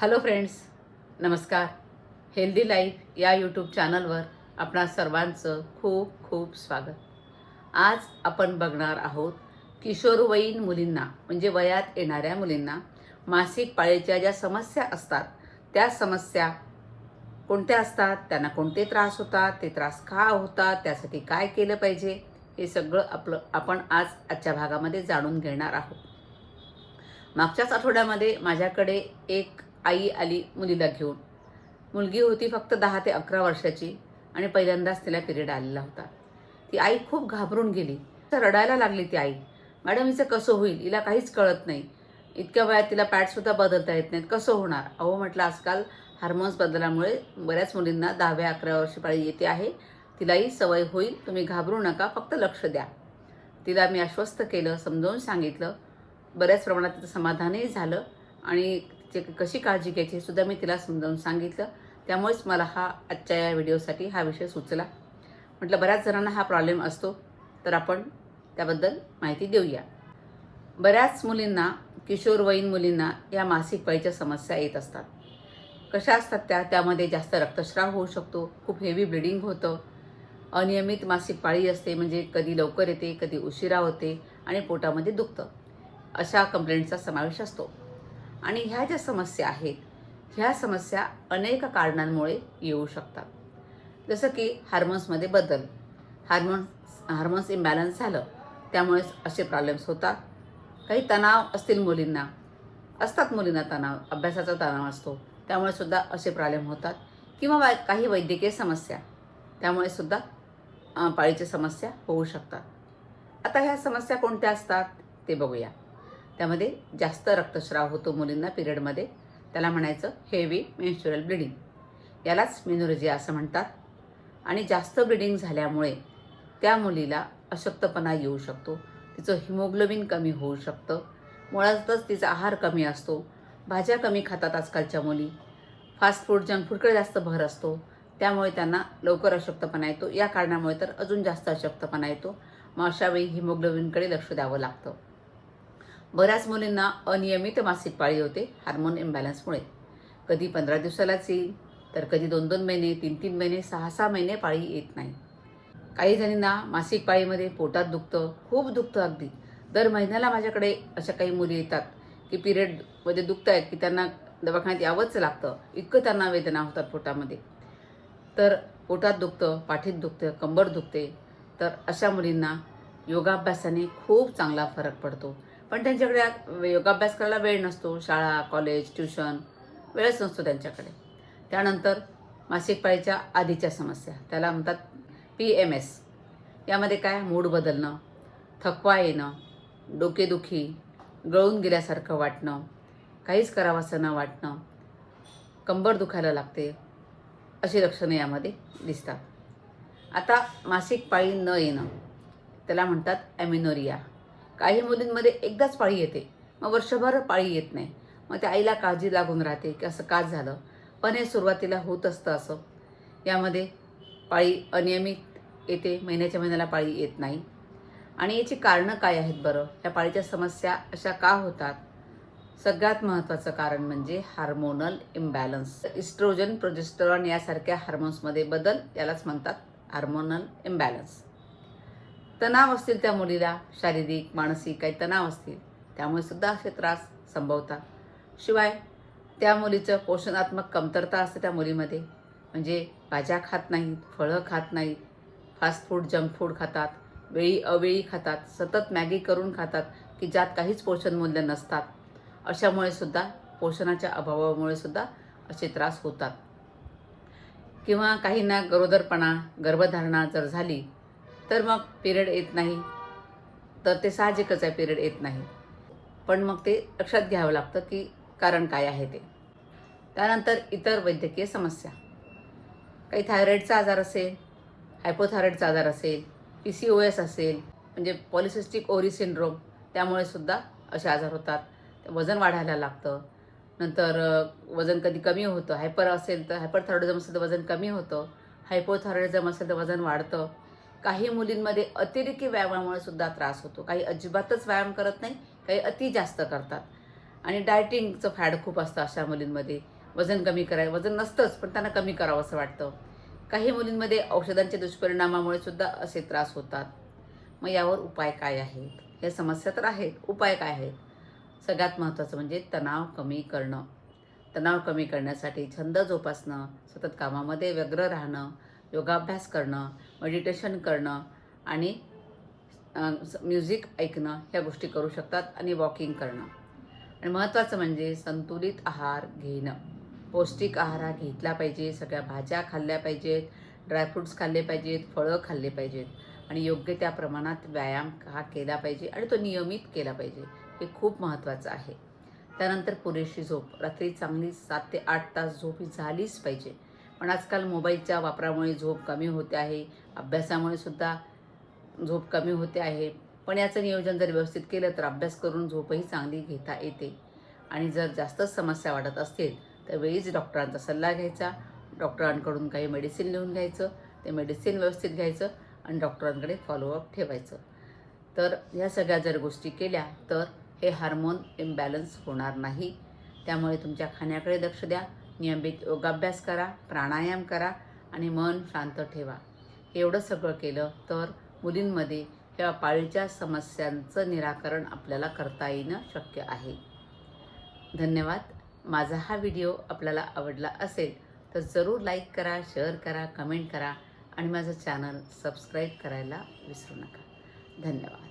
Hello friends नमस्कार. Healthy life या YouTube चॅनलवर आपणा सर्वांचं खूप खूप स्वागत. आज आपण बघणार आहोत किशोरवयीन मुलींना म्हणजे वयात येणाऱ्या मुलींना मासिक पाळीच्या ज्या समस्या असतात त्या समस्या कोणत्या असतात? त्यांना कोणते त्रास होतात? ते त्रास का होतात? त्यासाठी काय केलं पाहिजे? हे सगळं आपलं आपण आज आजच्या भागामध्ये जाणून घेणार आहोत. मागच्याच आठवड्यामध्ये माझ्याकडे एक आई आली मुलीला घेऊन. मुलगी होती फक्त दहा ते अकरा वर्षाची आणि पहिल्यांदाच तिला पिरियड आलेला होता. ती आई खूप घाबरून गेली. तर रडायला लागली ती आई. मॅडम हिचं कसं होईल? हिला काहीच कळत नाही. इतक्या वयात तिला पॅडसुद्धा बदलता येत नाहीत. कसं होणार? अहो म्हटलं आजकाल हार्मोन्स बदलामुळे बऱ्याच मुलींना दहाव्या अकरा वर्षी पाळी येते आहे. तिलाही सवय होईल. तुम्ही घाबरू नका. फक्त लक्ष द्या. तिला मी आश्वस्त केलं समजावून सांगितलं. बऱ्याच प्रमाणात तिचं समाधानही झालं आणि तिची कशी काळजी घ्यायची हे सुद्धा मी तिला समजावून सांगितलं. त्यामुळेच मला हा आजच्या या व्हिडिओसाठी हा विषय सुचला. म्हटलं बऱ्याच जणांना हा प्रॉब्लेम असतो तर आपण त्याबद्दल माहिती देऊया. बऱ्याच मुलींना किशोरवयीन मुलींना या मासिक पाळीच्या समस्या येत असतात. कशा असतात त्या? त्यामध्ये जास्त रक्तस्राव होऊ शकतो खूप हेवी ब्लिडिंग होतं. अनियमित मासिक पाळी असते म्हणजे कधी लवकर येते कधी उशिरा होते आणि पोटामध्ये दुखतं. अशा कंप्लेंटचा समावेश असतो. आणि ह्या ज्या समस्या आहेत ह्या समस्या अनेक कारणांमुळे येऊ शकतात. जसं की हार्मोन्समध्ये बदल. हार्मोन्स हार्मोन्स इम्बॅलन्स झालं त्यामुळे असे प्रॉब्लेम्स होतात. काही तणाव असतील मुलींना. असतात मुलींना तणाव अभ्यासाचा तणाव असतो. त्यामुळे सुद्धा असे प्रॉब्लेम होतात. किंवा वा काही वैद्यकीय समस्या. त्यामुळे सुद्धा पाळीच्या समस्या होऊ शकतात. आता ह्या समस्या कोणत्या असतात ते बघूया. त्यामध्ये जास्त रक्तस्राव होतो मुलींना पिरियडमध्ये. त्याला म्हणायचं हेवी मेन्स्युरल ब्लिडिंग यालाच मेनोरेजिया असं म्हणतात. आणि जास्त ब्लिडिंग झाल्यामुळे त्या मुलीला अशक्तपणा येऊ शकतो. तिचं हिमोग्लोबिन कमी होऊ शकतं. मुळातच तिचा आहार कमी असतो. भाज्या कमी खातात आजकालच्या मुली. फास्ट फूड जंक फूडकडे जास्त भर असतो. त्यामुळे त्यांना लवकर अशक्तपणा येतो. या कारणामुळे तर अजून जास्त अशक्तपणा येतो. मग अशावेळी हिमोग्लोबिनकडे लक्ष द्यावं लागतं. बऱ्याच मुलींना अनियमित मासिक पाळी होते हार्मोन इम्बॅलन्समुळे. कधी पंधरा दिवसालाच येईल तर कधी दोन दोन महिने तीन तीन महिने सहा सहा महिने पाळी येत नाही. काही जणींना मासिक पाळीमध्ये पोटात दुखतं खूप दुखतं अगदी. दर महिन्याला माझ्याकडे अशा काही मुली येतात की पिरियडमध्ये दुखत आहेत की त्यांना दवाखान्यात यावंच लागतं. इतकं त्यांना वेदना होतात पोटामध्ये. तर पोटात दुखतं पाठीत दुखतं कंबर दुखते. तर अशा मुलींना योगाभ्यासाने खूप चांगला फरक पडतो. पण त्यांच्याकडे योगाभ्यास करायला वेळ नसतो शाळा कॉलेज ट्युशन वेळच नसतो त्यांच्याकडे. त्यानंतर मासिक पाळीच्या आधीच्या समस्या त्याला म्हणतात पी एम एस यामध्ये काय? मूड बदलणं थकवा येणं डोकेदुखी गळून गेल्यासारखं वाटणं काहीच करावंसं न वाटणं कंबर दुखायला लागते अशी लक्षणं यामध्ये दिसतात. आता मासिक पाळी न येणं त्याला म्हणतात ॲमिनोरिया. काही मुलींमध्ये एकदाच पाळी येते. मग वर्षभर पाळी येत नाही. मग त्या आईला काळजी लागून राहते की असं का झालं? पण हे सुरुवातीला होत असतं असं. यामध्ये पाळी अनियमित येते महिन्याच्या महिन्याला पाळी येत नाही. आणि याची कारणं काय आहेत बरं? या पाळीच्या समस्या अशा का होतात? सगळ्यात महत्त्वाचं कारण म्हणजे हार्मोनल इम्बॅलन्स. इस्ट्रोजन प्रोजेस्टरॉन यासारख्या हार्मोन्समध्ये बदल यालाच म्हणतात हार्मोनल इम्बॅलन्स. तणाव असतील त्या मुलीला शारीरिक मानसिक काही तणाव असतील त्यामुळे सुद्धा असे त्रास संभवतात. शिवाय त्या मुलीचं पोषणात्मक कमतरता असते त्या मुलीमध्ये. म्हणजे भाज्या खात नाहीत फळं खात नाहीत फास्ट फूड जंक फूड खातात वेळी अवेळी खातात सतत मॅगी करून खातात की ज्यात काहीच पोषण मूल्य नसतात. अशामुळे सुद्धा पोषणाच्या अभावामुळे सुद्धा असे त्रास होतात. किंवा काहींना गरोदरपणा गर्भधारणा जर झाली तर मग पिरियड येत नाही. तर ते साहजिकच आहे पिरियड येत नाही. पण मग ते लक्षात घ्यावं लागतं की कारण काय आहे ते. त्यानंतर इतर वैद्यकीय समस्या. काही थायरॉईडचा आजार असेल हायपोथायरॉईडचा आजार असेल पी सी ओ एस असेल म्हणजे पॉलिसिस्टिक ओरी सिंड्रोम त्यामुळे सुद्धा असे आजार होतात. वजन वाढायला लागतं. नंतर वजन कधी कमी होतं. हायपर असेल तर हायपरथायरॉइडिझम असेल तर वजन कमी होतं. हायपोथायरॉइडिझम असेल तर वजन वाढतं. काही मुलींमध्ये अतिरेकी व्यायामामुळे सुद्धा त्रास होतो. काही अजिबातच व्यायाम करत नाही काही अति जास्त करतात. आणि डायटिंगचं फॅड खूप असतं अशा मुलींमध्ये. वजन कमी कराय वजन नसतंच पण त्यांना कमी करावं असं वाटतं. काही मुलींमध्ये औषधांच्या दुष्परिणामामुळे सुद्धा असे त्रास होतात. मग यावर उपाय काय आहेत? या समस्या तर आहेत. उपाय काय आहेत? सगळ्यात महत्त्वाचं म्हणजे तणाव कमी करणं. तणाव कमी करण्यासाठी छंद जोपासणं सतत कामामध्ये व्यग्र राहणं योगाभ्यास करणं मेडिटेशन करणं आणि म्युझिक ऐकणं ह्या गोष्टी करू शकतात आणि वॉकिंग करणं. आणि महत्त्वाचं म्हणजे संतुलित आहार घेणं. पौष्टिक आहार हा घेतला पाहिजे सगळ्या भाज्या खाल्ल्या पाहिजेत ड्रायफ्रूट्स खाल्ले पाहिजेत फळं खाल्ले पाहिजेत. आणि योग्य त्या प्रमाणात व्यायाम हा केला पाहिजे आणि तो नियमित केला पाहिजे. हे खूप महत्त्वाचं आहे. त्यानंतर पुरेशी झोप. रात्री चांगली सात ते आठ तास झोप ही झालीच पाहिजे. पण आजकाल मोबाईलच्या वापरामुळे झोप कमी होते आहे. अभ्यासामुळे सुद्धा झोप कमी होते आहे. पण याचं नियोजन जर व्यवस्थित केलं तर अभ्यास करून झोपही चांगली घेता येते. आणि जर जास्तच समस्या वाढत असतील तर वेळीच डॉक्टरांचा सल्ला घ्यायचा. डॉक्टरांकडून काही मेडिसिन लिहून घ्यायचं. ते मेडिसिन व्यवस्थित घ्यायचं आणि डॉक्टरांकडे फॉलोअप ठेवायचं. तर ह्या सगळ्या जर गोष्टी केल्या तर हे हार्मोन इम्बॅलन्स होणार नाही. त्यामुळे तुमच्या खाण्याकडे लक्ष द्या. नियमित योगाभ्यास करा प्राणायाम करा आणि मन शांत ठेवा. एवढं सगळं केलं तर मुलींमध्ये किंवा पाळीच्या समस्यांचं निराकरण आपल्याला करता येणं शक्य आहे. धन्यवाद. माझा हा व्हिडिओ आपल्याला आवडला असेल तर जरूर लाईक करा शेअर करा कमेंट करा आणि माझं चॅनल सबस्क्राईब करायला विसरू नका. धन्यवाद.